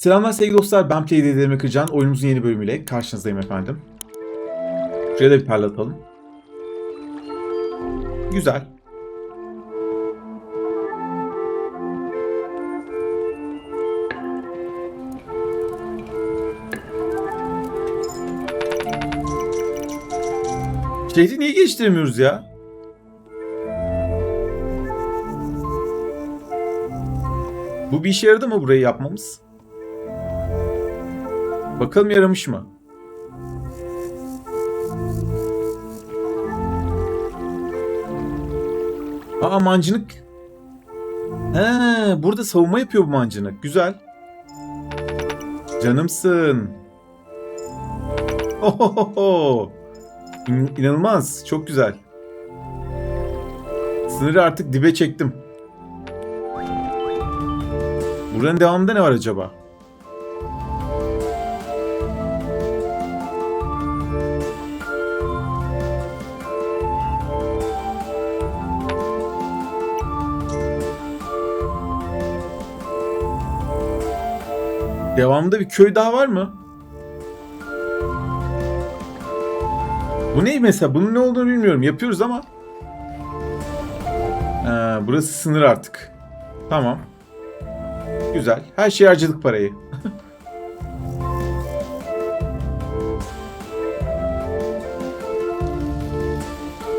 Selamlar sevgili dostlar. Ben Play Dedelerime Kırcan. Oyunumuzun yeni bölümüyle karşınızdayım efendim. Şuraya da bir parlatalım. Güzel. Şehri niye geliştiremiyoruz ya? Bu bir işe yaradı mı burayı yapmamız? Bakalım yaramış mı? Aa mancınık. He, burada savunma yapıyor bu mancınık. Güzel. Canımsın. Ohohoho. İn- İnanılmaz. Çok güzel. Sınırı artık dibe çektim. Buranın devamında ne var acaba? Devamında bir köy daha var mı? Bu ne mesela? Bunun ne olduğunu bilmiyorum. Yapıyoruz ama. Ha, burası sınır artık. Tamam. Güzel. Her şeye harcadık parayı.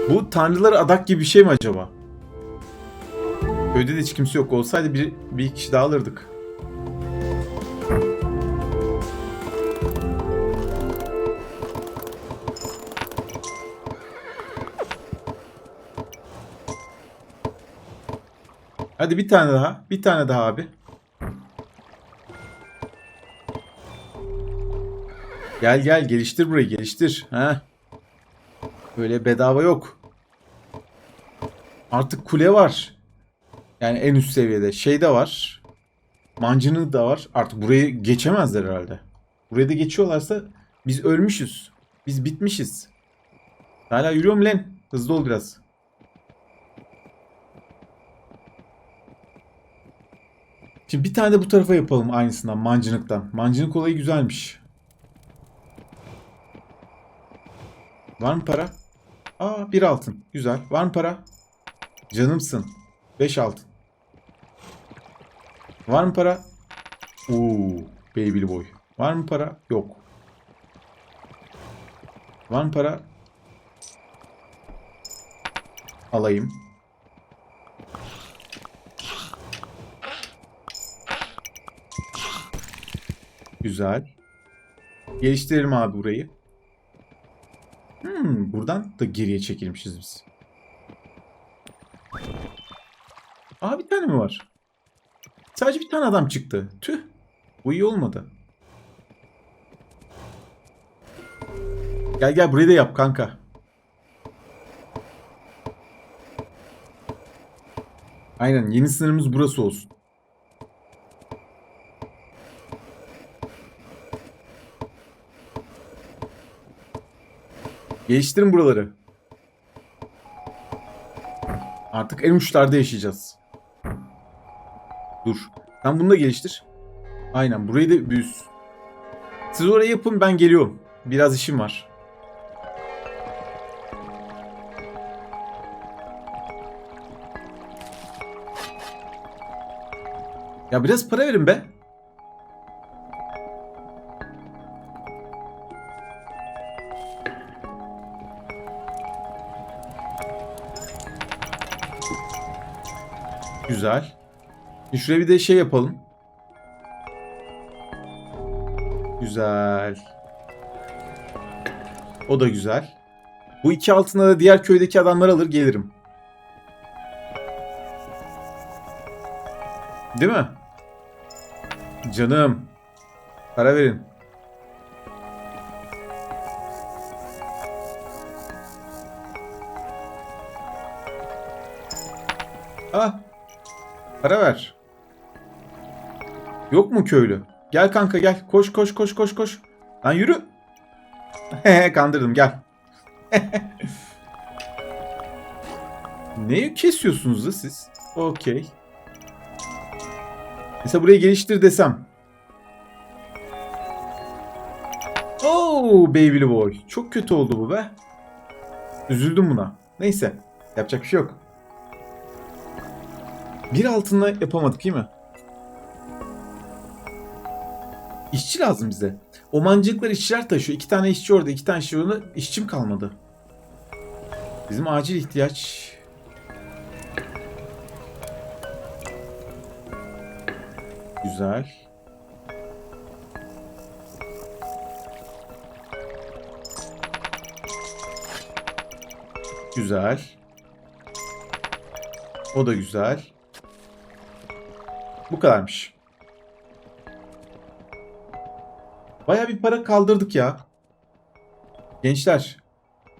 Bu tanrılara adak gibi bir şey mi acaba? Köyde de hiç kimse yok. Olsaydı bir, bir kişi daha alırdık. Hadi bir tane daha. Bir tane daha abi. Gel gel geliştir burayı geliştir. Ha. Böyle bedava yok. Artık kule var. Yani en üst seviyede. Şey de var. Mancını da var. Artık burayı geçemezler herhalde. Burayı da geçiyorlarsa biz ölmüşüz. Biz bitmişiz. Hala yürüyorum lan. Hızlı ol biraz. Şimdi bir tane de bu tarafa yapalım aynısından mancınıktan. Mancınık olayı güzelmiş. Var mı para? Aa bir altın. Güzel. Var mı para? Canımsın. Beş altın. Var mı para? Oo, baby'li boy. Var mı para? Yok. Var mı para? Alayım. Güzel. Geliştirelim abi burayı. Hmm, buradan da geriye çekilmişiz biz. Aa bir tane mi var? Sadece bir tane adam çıktı. Tüh. Bu iyi olmadı. Gel gel burayı da yap kanka. Aynen yeni sınırımız burası olsun. Geliştirin buraları. Artık en uçlarda yaşayacağız. Dur. Sen bunu da geliştir. Aynen burayı da büyüsün. Siz orayı yapın ben geliyorum. Biraz işim var. Ya biraz para verin be. Güzel. Şimdi Şuraya bir de şey yapalım. Güzel. O da güzel. Bu iki altına da diğer köydeki adamlar alır gelirim. Değil mi? Canım. Para verin. Ah. Para ver. Yok mu köylü? Gel kanka gel. Koş koş koş koş koş. Lan yürü. Kandırdım gel. Neyi kesiyorsunuz da siz? Okey. Mesela burayı geliştir desem. Oo baby boy. Çok kötü oldu bu be. Üzüldüm buna. Neyse. Yapacak bir şey yok. Bir altınla yapamadık değil mi? İşçi lazım bize. O mancınıklar işçiler taşıyor. İki tane işçi orada, iki tane işçi orada. İşçim kalmadı. Bizim acil ihtiyaç. Güzel. Güzel. O da güzel. Bu kadarmış. Baya bir para kaldırdık ya. Gençler,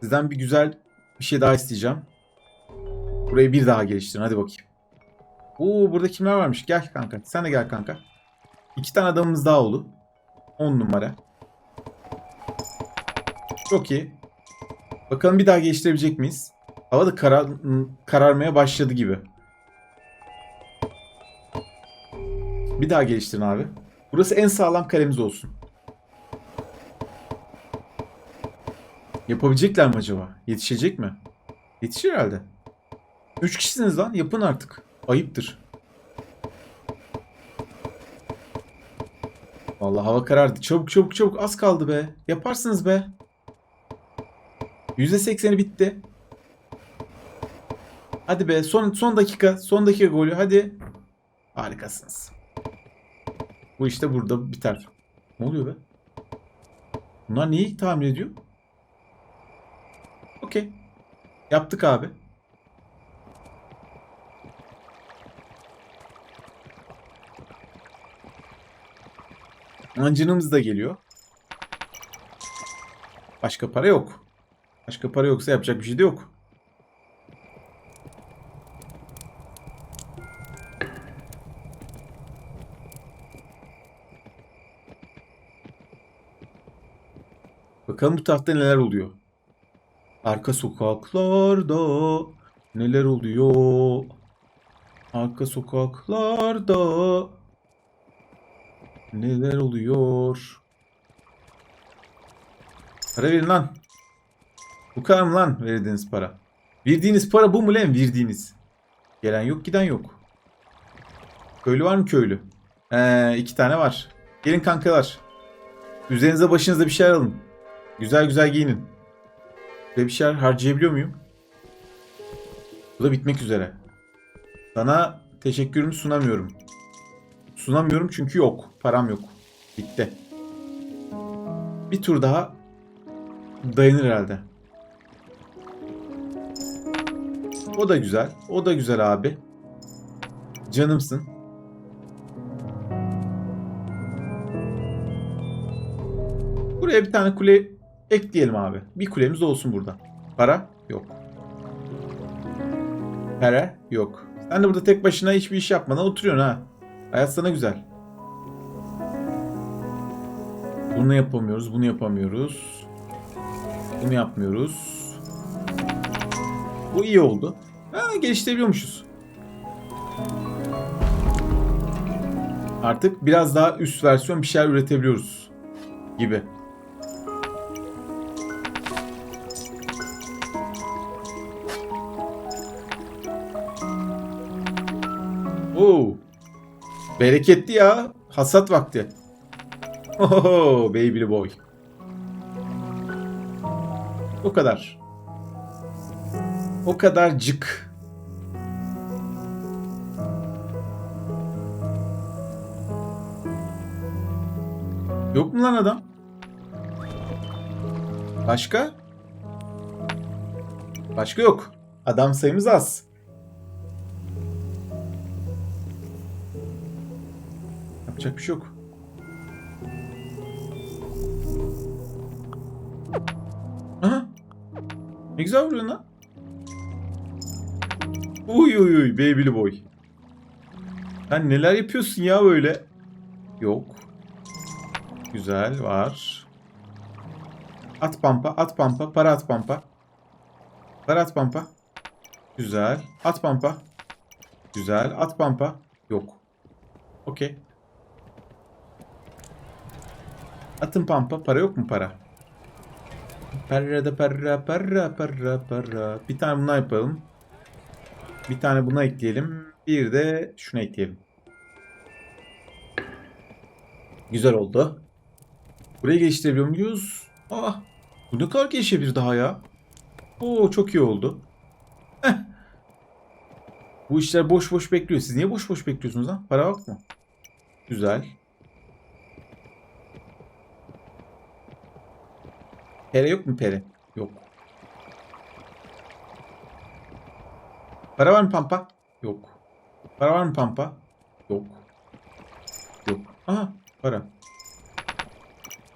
sizden bir güzel bir şey daha isteyeceğim. Burayı bir daha geliştirin. Hadi bakayım. Oo burada kimler varmış? Gel kanka. Sen de gel kanka. İki tane adamımız daha oldu. 10 numara. Çok iyi. Bakalım bir daha geliştirebilecek miyiz? Hava da karar, kararmaya başladı gibi. Bir daha geliştirin abi. Burası en sağlam kalemiz olsun. Yapabilecekler mi acaba? Yetişecek mi? Yetişir herhalde. Üç kişisiniz lan. Yapın artık. Ayıptır. Vallahi hava karardı. Çabuk çabuk çabuk. Az kaldı be. Yaparsınız be. %80'i bitti. Hadi be. Son son dakika. Son dakika golü. Hadi. Harikasınız. Bu işte burada biter. Ne oluyor be? Bunlar neyi tahmin ediyor? Okey. Yaptık abi. Mancınımız da geliyor. Başka para yok. Başka para yoksa yapacak bir şey de yok. Bakalım bu tarafta neler oluyor. Arka sokaklarda neler oluyor? Arka sokaklarda neler oluyor? Para verin lan. Bu kadar mı lan verdiğiniz para? Verdiğiniz para bu mu lan verdiğiniz? Gelen yok giden yok. Köylü var mı köylü? Ee, iki tane var. Gelin kankalar. Üzerinize başınıza bir şeyler alın. Güzel güzel giyinin. Ve bir şeyler harcayabiliyor muyum? Bu da bitmek üzere. Sana teşekkürümü sunamıyorum. Sunamıyorum çünkü yok. Param yok. Bitti. Bir tur daha dayanır herhalde. O da güzel. O da güzel abi. Canımsın. Buraya bir tane kule ekleyelim abi. Bir kulemiz olsun burada. Para yok. Para yok. Sen de burada tek başına hiçbir iş yapmadan oturuyorsun ha. Hayat sana güzel. Bunu yapamıyoruz, bunu yapamıyoruz. Bunu yapmıyoruz. Bu iyi oldu. Ha, geliştirebiliyormuşuz. Artık biraz daha üst versiyon bir şeyler üretebiliyoruz gibi. Bereketli ya. Hasat vakti. Oho, baby boy. O kadar. O kadar cık. Yok mu lan adam? Başka? Başka yok. Adam sayımız az. Yapacak bir şey yok. Aha. Ne güzel vuruyorsun lan. Uy uy uy baby'li boy. Sen neler yapıyorsun ya böyle? Yok. Güzel var. At pampa, at pampa, para at pampa. Para at pampa. Güzel. At pampa. Güzel. At pampa. Yok. Okey. Atın pampa. Para yok mu para? Perra da perra perra perra perra. Bir tane buna yapalım. Bir tane buna ekleyelim. Bir de şuna ekleyelim. Güzel oldu. Burayı geliştirebiliyor muyuz? Aa, bu ne kadar gelişebilir daha ya? Oo çok iyi oldu. Heh. Bu işler boş boş bekliyor. Siz niye boş boş bekliyorsunuz ha? Para yok mu? Güzel. Pere yok mu pere? Yok. Para var mı pampa? Yok. Para var mı pampa? Yok. Yok. Aha para.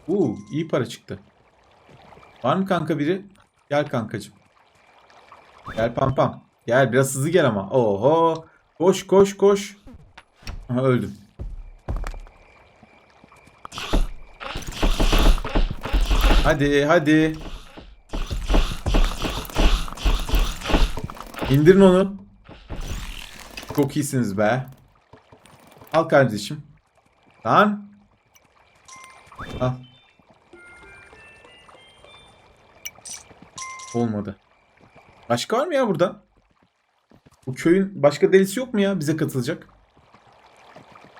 Uuu iyi para çıktı. Var mı kanka biri? Gel kankacım. Gel pampam. Gel biraz hızlı gel ama. Oho. Koş koş koş. Aha öldüm. Hadi hadi. İndirin onu. Çok iyisiniz be. Al kardeşim. Lan. Al. Olmadı. Başka var mı ya burada? Bu köyün başka delisi yok mu ya bize katılacak?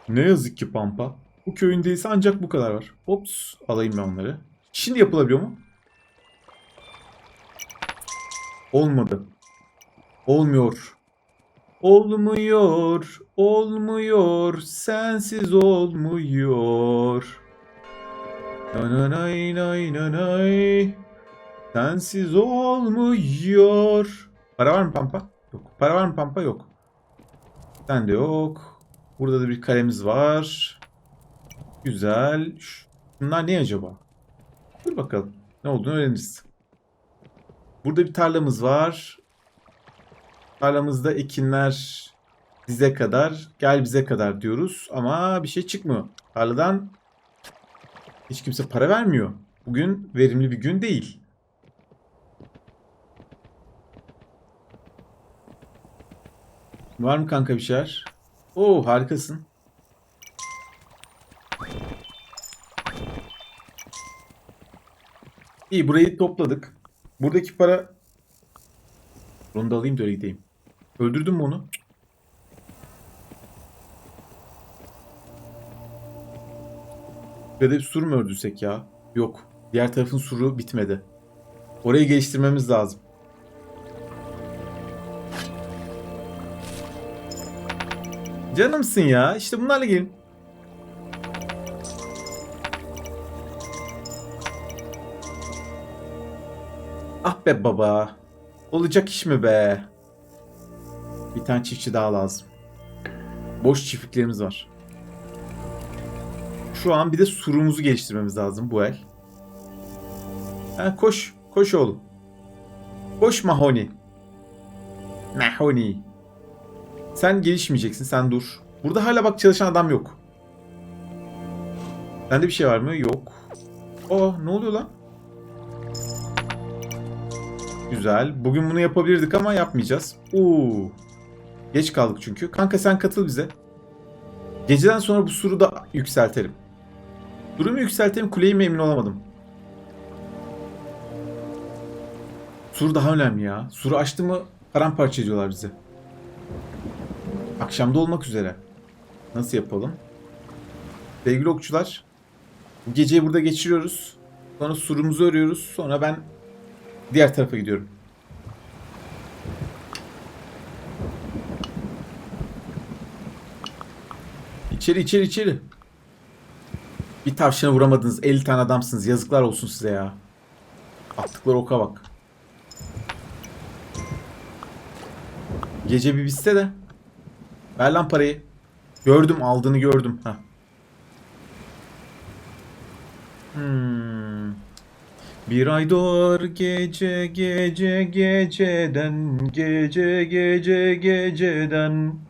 Ne yazık ki Pampa. Bu köyün delisi ancak bu kadar var. Ops alayım ben onları. Şimdi yapılabiliyor mu? Olmadı. Olmuyor. Olmuyor. Olmuyor. Sensiz olmuyor. Nanay nay nanay. Sensiz olmuyor. Para var mı Pampa? Yok. Para var mı Pampa? Yok. Sen de yok. Burada da bir kalemiz var. Güzel. Bunlar ne acaba? Dur bakalım. Ne olduğunu öğreniriz. Burada bir tarlamız var. Tarlamızda ekinler bize kadar, gel bize kadar diyoruz ama bir şey çıkmıyor. Tarladan hiç kimse para vermiyor. Bugün verimli bir gün değil. Var mı kanka bir şeyler? Oo harikasın. İyi burayı topladık. Buradaki para... Bunu da alayım da öyle gideyim. Öldürdün mü onu? Burada bir sur mu öldürsek ya? Yok. Diğer tarafın suru bitmedi. Orayı geliştirmemiz lazım. Canımsın ya. İşte bunlarla gelin. Ah be baba. Olacak iş mi be? Bir tane çiftçi daha lazım. Boş çiftliklerimiz var. Şu an bir de surumuzu geliştirmemiz lazım bu el. Ha, koş. Koş oğlum. Koş Mahoni. Mahoni. Sen gelişmeyeceksin. Sen dur. Burada hala bak çalışan adam yok. Sende bir şey var mı? Yok. Oh ne oluyor lan? Güzel. Bugün bunu yapabilirdik ama yapmayacağız. Oo. Geç kaldık çünkü. Kanka sen katıl bize. Geceden sonra bu suru da yükseltelim. Durumu yükseltelim kuleyi mi emin olamadım. Sur daha önemli ya. Suru açtı mı paramparça ediyorlar bizi. Akşamda olmak üzere. Nasıl yapalım? Sevgili okçular. Bu geceyi burada geçiriyoruz. Sonra surumuzu örüyoruz. Sonra ben diğer tarafa gidiyorum. İçeri içeri içeri. Bir tavşana vuramadınız. 50 tane adamsınız. Yazıklar olsun size ya. Attıkları oka bak. Gece bir bitse de. Ver lan parayı. Gördüm aldığını gördüm. Heh. Hmm. Bir ay doğar gece gece geceden gece gece geceden.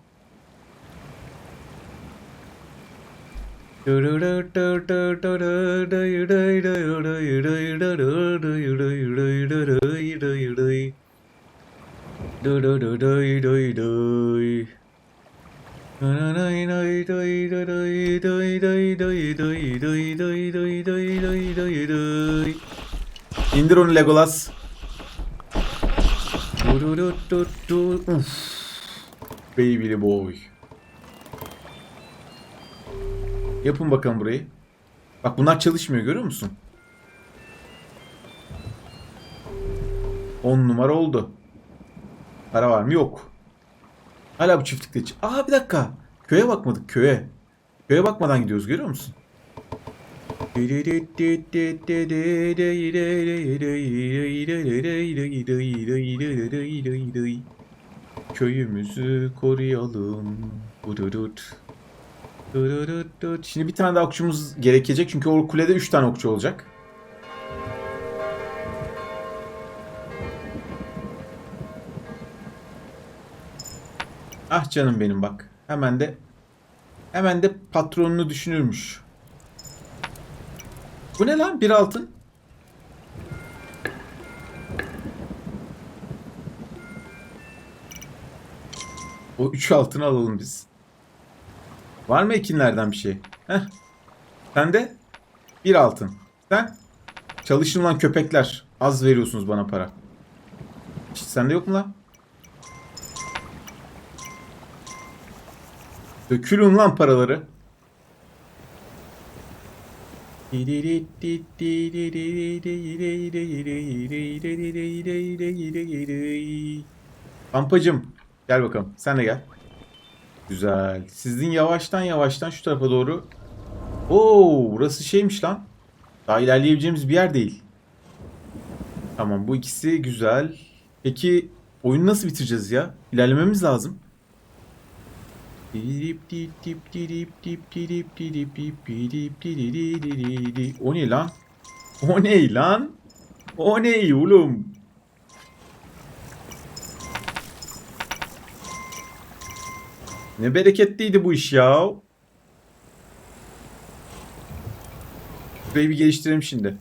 İndir onu Legolas. Uf. Baby'li boy. Yapın bakalım burayı. Bak bunlar çalışmıyor görüyor musun? 10 numara oldu. Para var mı? Yok. Hala bu çiftlikte... Aa bir dakika. Köye bakmadık köye. Köye bakmadan gidiyoruz görüyor musun? Köyümüzü koruyalım. Şimdi bir tane daha okçumuz gerekecek çünkü o kulede 3 tane okçu olacak. Ah canım benim bak. Hemen de hemen de patronunu düşünürmüş. Bu ne lan? Bir altın. O üç altını alalım biz. Var mı ekinlerden bir şey? Heh. Sen de bir altın. Sen çalışın lan köpekler. Az veriyorsunuz bana para. Hiç sende yok mu lan? Dökülün lan paraları. Pampacım gel bakalım sen de gel. Güzel. Sizin yavaştan yavaştan şu tarafa doğru. Oo burası şeymiş lan. Daha ilerleyebileceğimiz bir yer değil. Tamam bu ikisi güzel. Peki oyunu nasıl bitireceğiz ya? İlerlememiz lazım. O ne lan? O ne lan? O ne oğlum? Ne bereketliydi bu iş ya. Burayı bir geliştirelim şimdi.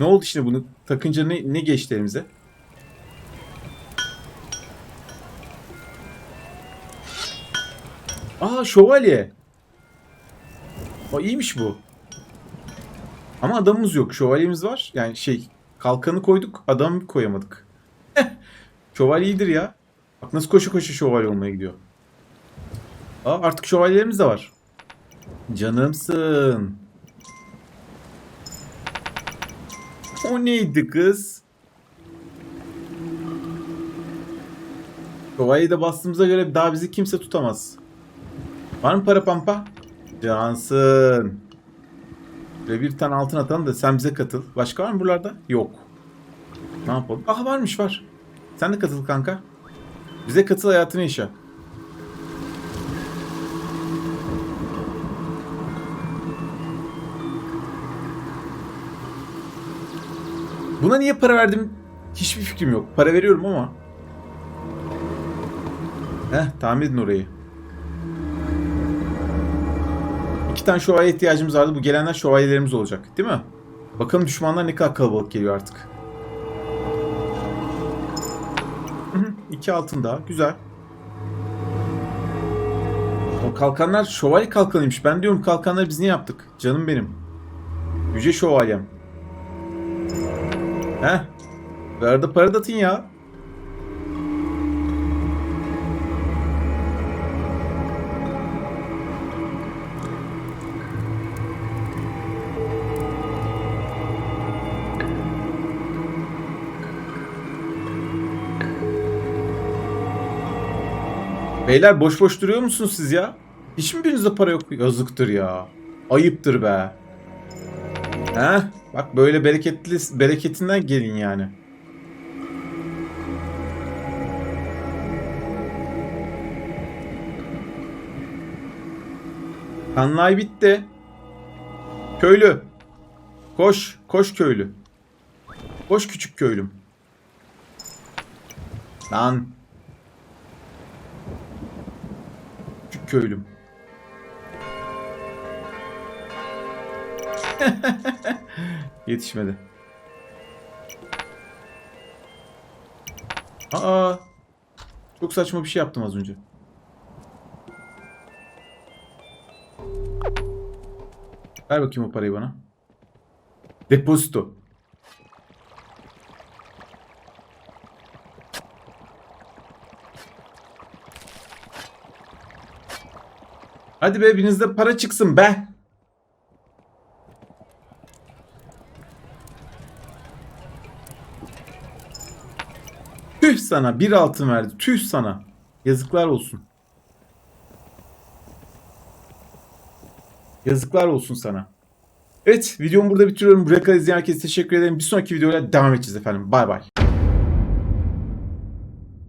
Ne oldu şimdi bunu takınca ne, ne geçti elimize? Aa şövalye. O iyiymiş bu. Ama adamımız yok. Şövalyemiz var. Yani şey kalkanı koyduk adam koyamadık. şövalye iyidir ya. Bak nasıl koşu koşu şövalye olmaya gidiyor. Aa artık şövalyelerimiz de var. Canımsın. O neydi kız? Şövalyeyi de bastığımıza göre daha bizi kimse tutamaz. Var mı para pampa? Cansın. Ve bir tane altın atalım da sen bize katıl. Başka var mı buralarda? Yok. Ne yapalım? Aha varmış var. Sen de katıl kanka. Bize katıl hayatını yaşa. Buna niye para verdim? Hiçbir fikrim yok. Para veriyorum ama. Heh tamir edin orayı. İki tane şövalye ihtiyacımız vardı. Bu gelenler şövalyelerimiz olacak. Değil mi? Bakalım düşmanlar ne kadar kalabalık geliyor artık. İki altın daha. Güzel. O kalkanlar şövalye kalkanıymış. Ben diyorum kalkanları biz niye yaptık? Canım benim. Yüce şövalyem. Heh. Bu arada para da atın ya. Beyler boş boş duruyor musunuz siz ya? Hiç mi birinizde para yok? Yazıktır ya. Ayıptır be. He? Bak böyle bereketli bereketinden gelin yani. Kanlay bitti. Köylü. Koş, koş köylü. Koş küçük köylüm. Lan. Köylüm. Yetişmedi. Aa. Çok saçma bir şey yaptım az önce. Ver bakayım o parayı bana. Depozito. Hadi be birinizde para çıksın be. Tüh sana bir altın verdi. Tüh sana. Yazıklar olsun. Yazıklar olsun sana. Evet videomu burada bitiriyorum. Buraya izleyen herkese teşekkür ederim. Bir sonraki videoyla devam edeceğiz efendim. Bay bay.